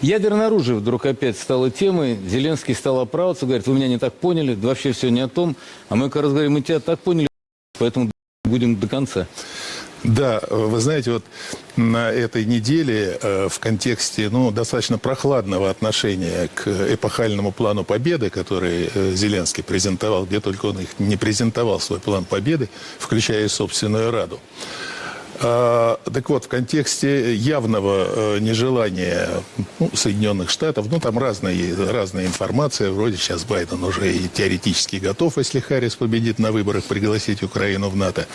Ядерное оружие вдруг опять стало темой. Зеленский стал оправдываться, говорит, вы меня не так поняли, вообще все не о том. А мы как раз говорим, мы тебя так поняли, поэтому будем до конца. Да, вы знаете, вот на этой неделе э, в контексте ну, достаточно прохладного отношения к эпохальному плану победы, который э, Зеленский презентовал, где только он их не презентовал, свой план победы, включая и собственную Раду. А, так вот, в контексте явного э, нежелания ну, Соединенных Штатов, ну там разные, разная информация, вроде сейчас Байден уже и теоретически готов, если Харрис победит на выборах, пригласить Украину в НАТО.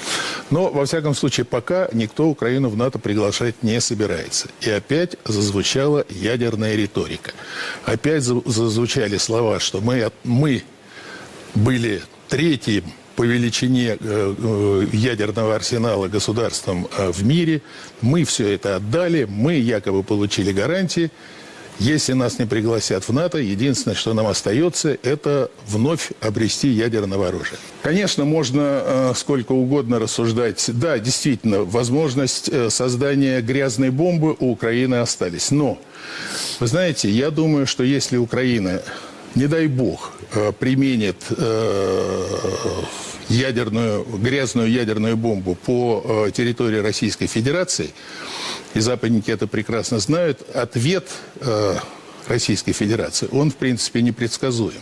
Но, во всяком случае, пока никто Украину в НАТО приглашать не собирается. И опять зазвучала ядерная риторика. Опять за- зазвучали слова, что мы, мы были третьим по величине э, э, ядерного арсенала государством э, в мире. Мы все это отдали, мы якобы получили гарантии. Если нас не пригласят в НАТО, единственное, что нам остается, это вновь обрести ядерного оружия. Конечно, можно э, сколько угодно рассуждать. Да, действительно, возможность э, создания грязной бомбы у Украины остались. Но, вы знаете, я думаю, что если Украина не дай бог, э, применит э, ядерную, грязную ядерную бомбу по э, территории Российской Федерации, и западники это прекрасно знают, ответ э, Российской Федерации, он, в принципе, непредсказуем.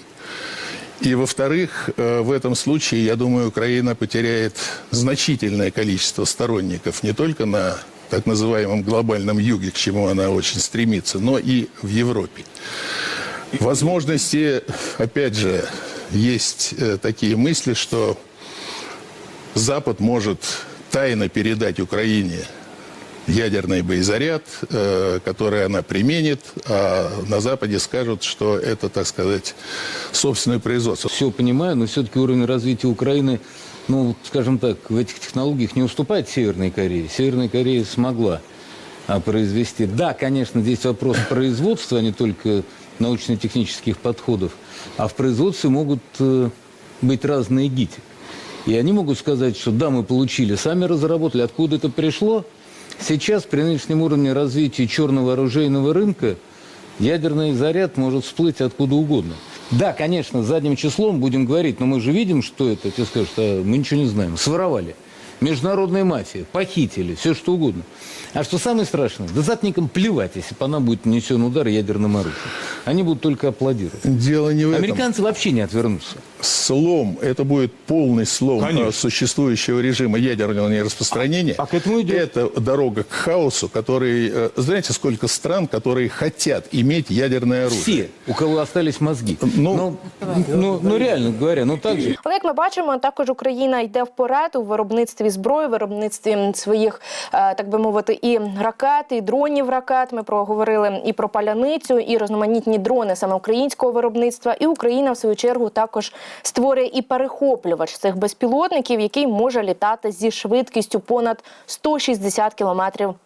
И, во-вторых, э, в этом случае, я думаю, Украина потеряет значительное количество сторонников не только на так называемом глобальном юге, к чему она очень стремится, но и в Европе. Возможности, опять же, есть такие мысли, что Запад может тайно передать Украине ядерный боезаряд, э, который она применит, а на Западе скажут, что это, так сказать, собственное производство. Все понимаю, но все-таки уровень развития Украины, ну, скажем так, в этих технологиях не уступает Северной Корее. Северная Корея смогла а, произвести. Да, конечно, здесь вопрос производства, а не только научно-технических подходов. А в производстве могут э, быть разные гити. И они могут сказать, что да, мы получили, сами разработали, откуда это пришло. Сейчас при нынешнем уровне развития черного оружейного рынка ядерный заряд может всплыть откуда угодно. Да, конечно, задним числом будем говорить, но мы же видим, что это. Тебе скажут, а мы ничего не знаем. Своровали. Международная мафия, похитили, все что угодно. А что самое страшное, да западникам плевать, если бы она будет нанесен удар ядерным оружием. Они будут только аплодировать. Дело не в этом. Американцы вообще не отвернутся. Слом, это будет полный слом Конечно. э, существующего режима ядерного нераспространения. А к этому идет. Это дорога к хаосу, который... э, Знаете, сколько стран, которые хотят иметь ядерное оружие? Все, у кого остались мозги. Ну, ну, ну, ну, реально говоря, ну так же. Але як ми бачимо, також Україна йде вперед у виробництві зброї, виробництві своїх, е, так би мовити, і ракет, і дронів ракет. Ми проговорили і про паляницю, і різноманітні дрони саме українського виробництва. І Україна, в свою чергу, також створює і перехоплювач цих безпілотників, який може літати зі швидкістю понад 160 км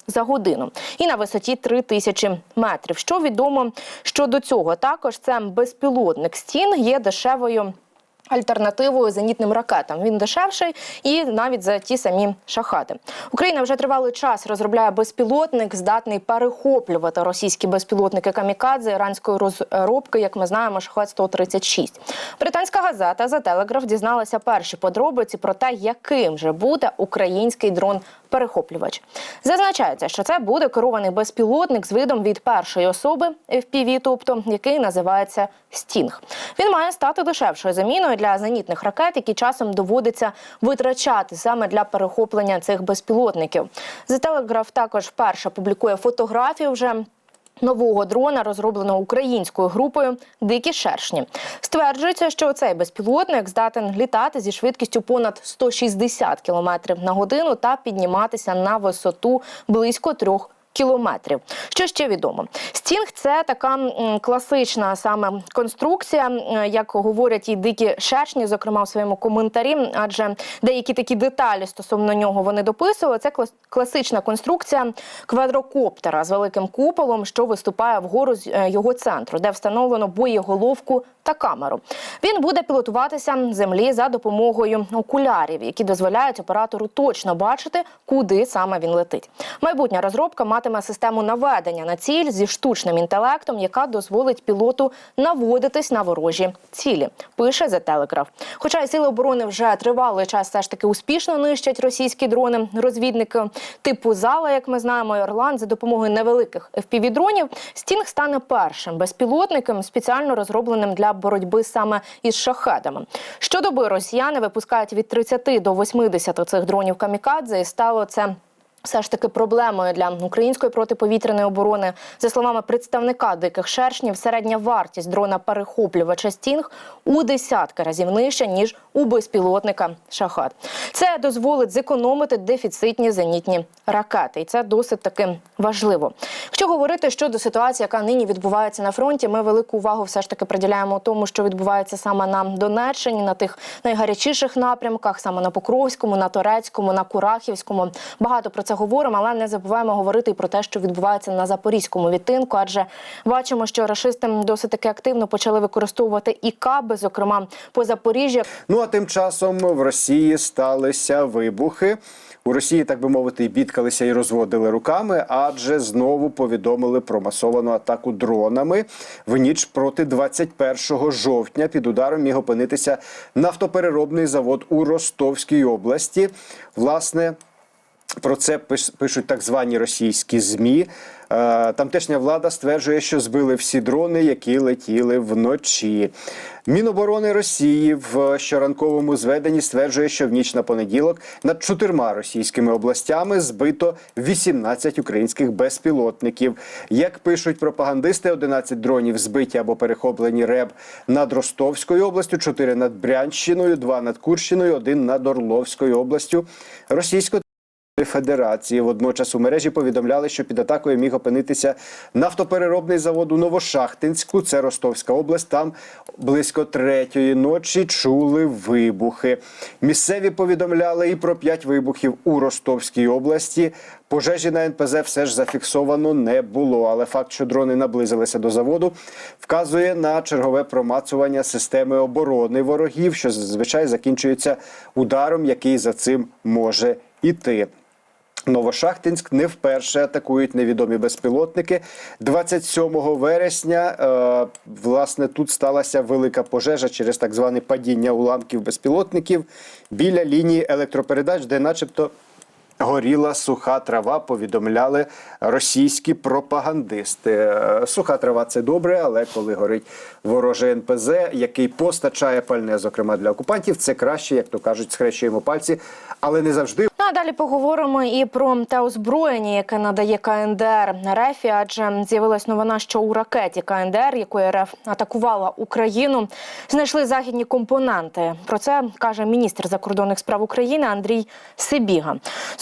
за годину і на висоті 3000 метрів. Що відомо щодо цього, також це безпілотник стін є дешевою. Альтернативою зенітним ракетам він дешевший і навіть за ті самі шахати. Україна вже тривалий час розробляє безпілотник, здатний перехоплювати російські безпілотники камікадзе іранської розробки, як ми знаємо, шахет 136 Британська газета за телеграф дізналася перші подробиці про те, яким же буде український дрон. Перехоплювач зазначається, що це буде керований безпілотник з видом від першої особи FPV, тобто який називається Стінг. Він має стати дешевшою заміною для зенітних ракет, які часом доводиться витрачати саме для перехоплення цих безпілотників. The Telegraph також вперше публікує фотографію вже. Нового дрона, розробленого українською групою Дикі шершні, стверджується, що цей безпілотник здатен літати зі швидкістю понад 160 км на годину та підніматися на висоту близько трьох кілометрів. Що ще відомо? Стінг це така класична саме конструкція, як говорять і дикі шершні, зокрема в своєму коментарі, адже деякі такі деталі стосовно нього вони дописували. Це клас- класична конструкція квадрокоптера з великим куполом, що виступає вгору з е, його центру, де встановлено боєголовку та камеру. Він буде пілотуватися землі за допомогою окулярів, які дозволяють оператору точно бачити, куди саме він летить. Майбутня розробка матиме матиме систему наведення на ціль зі штучним інтелектом, яка дозволить пілоту наводитись на ворожі цілі. Пише The Telegraph. Хоча і сили оборони вже тривалий час все ж таки успішно нищать російські дрони. Розвідники типу зала, як ми знаємо, і Орлан за допомогою невеликих FPV-дронів Стінг стане першим безпілотником, спеціально розробленим для боротьби саме із шахедами. Щодоби росіяни випускають від 30 до 80 цих дронів камікадзе, і стало це. Все ж таки проблемою для української протиповітряної оборони, за словами представника диких шершнів, середня вартість дрона перехоплювача Стінг у десятки разів нижча ніж у безпілотника Шахат. Це дозволить зекономити дефіцитні зенітні ракети, і це досить таки важливо. Якщо говорити щодо ситуації, яка нині відбувається на фронті, ми велику увагу все ж таки приділяємо тому, що відбувається саме на Донеччині, на тих найгарячіших напрямках, саме на Покровському, на Торецькому, на Курахівському. Багато про це говоримо, але не забуваємо говорити і про те, що відбувається на запорізькому відтинку, адже бачимо, що рашисти досить таки активно почали використовувати і каби, зокрема по Запоріжжю. Ну а тим часом в Росії сталися вибухи. У Росії, так би мовити, бідкалися і розводили руками, адже знову повідомили про масовану атаку дронами в ніч проти 21 жовтня. Під ударом міг опинитися нафтопереробний завод у Ростовській області. Власне. Про це пиш- пишуть так звані російські змі. Е, Тамтешня влада стверджує, що збили всі дрони, які летіли вночі. Міноборони Росії в щоранковому зведенні стверджує, що в ніч на понеділок над чотирма російськими областями збито 18 українських безпілотників. Як пишуть пропагандисти, 11 дронів збиті або перехоплені РЕБ над Ростовською областю, 4 над Брянщиною, 2 над Курщиною, 1 над Орловською областю. Російсько Федерації водночас у мережі повідомляли, що під атакою міг опинитися нафтопереробний завод у Новошахтинську, це Ростовська область. Там близько третьої ночі чули вибухи. Місцеві повідомляли і про п'ять вибухів у Ростовській області. Пожежі на НПЗ все ж зафіксовано не було. Але факт, що дрони наблизилися до заводу, вказує на чергове промацування системи оборони ворогів, що зазвичай закінчується ударом, який за цим може іти. Новошахтинськ не вперше атакують невідомі безпілотники. 27 вересня е, власне тут сталася велика пожежа через так зване падіння уламків безпілотників біля лінії електропередач, де, начебто, горіла суха трава. Повідомляли російські пропагандисти. Е, Суха трава це добре, але коли горить ворожий НПЗ, який постачає пальне, зокрема для окупантів, це краще, як то кажуть, схрещуємо пальці, але не завжди. Ну а далі поговоримо і про те озброєння, яке надає КНДР РФ, адже з'явилась новина, що у ракеті КНДР, якою РФ атакувала Україну, знайшли західні компоненти. Про це каже міністр закордонних справ України Андрій Сибіга.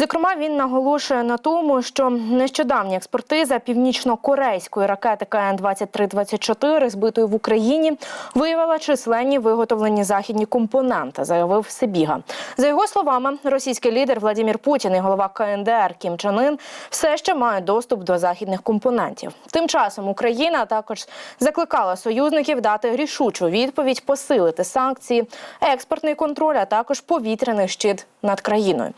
Зокрема, він наголошує на тому, що нещодавня експертиза північно-корейської ракети КН 2324 збитої в Україні, виявила численні виготовлені західні компоненти, заявив Сибіга. За його словами, російський лідер Владимир Путін і голова КНДР Кім Чен Ын все ще мають доступ до західних компонентів. Тим часом Україна також закликала союзників дати рішучу відповідь, посилити санкції, експортний контроль, а також повітряний щит над країною.